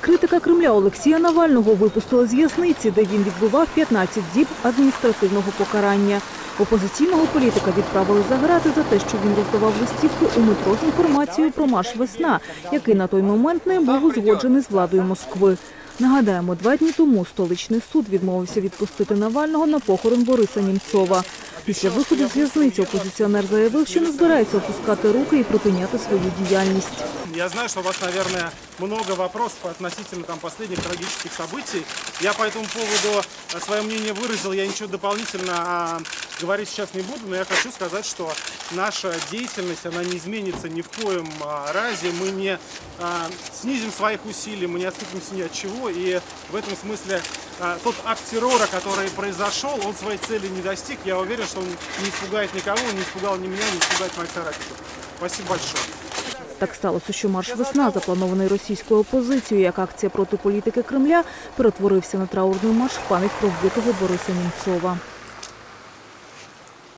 Критика Кремля Олексія Навального випустила з в'язниці, де він відбував 15 діб адміністративного покарання. Опозиційного політика відправили за грати за те, що він роздавав листівки у метро з інформацією про марш «Весна», який на той момент не був узгоджений з владою Москви. Нагадаємо, два дні тому столичний суд відмовився відпустити Навального на похорон Бориса Німцова. Після виходу з в'язниці опозиціонер заявив, що не збирається опускати руки і припиняти свою діяльність. Я знаю, что у вас, наверное, много вопросов относительно там, последних трагических событий. Я по этому поводу э, свое мнение выразил, я ничего дополнительно а, говорить сейчас не буду, но я хочу сказать, что наша деятельность, она не изменится ни в коем а, разе, мы не а, снизим своих усилий, мы не отступимся ни от чего, и в этом смысле тот акт террора, который произошел, он своей цели не достиг, я уверен, что он не испугает никого, не испугал ни меня, не испугает моих соратников. Спасибо большое. Так сталося, що марш «Весна», запланований російською опозицією як акція проти політики Кремля, перетворився на траурний марш пам'ять про вбитого Бориса Німцова.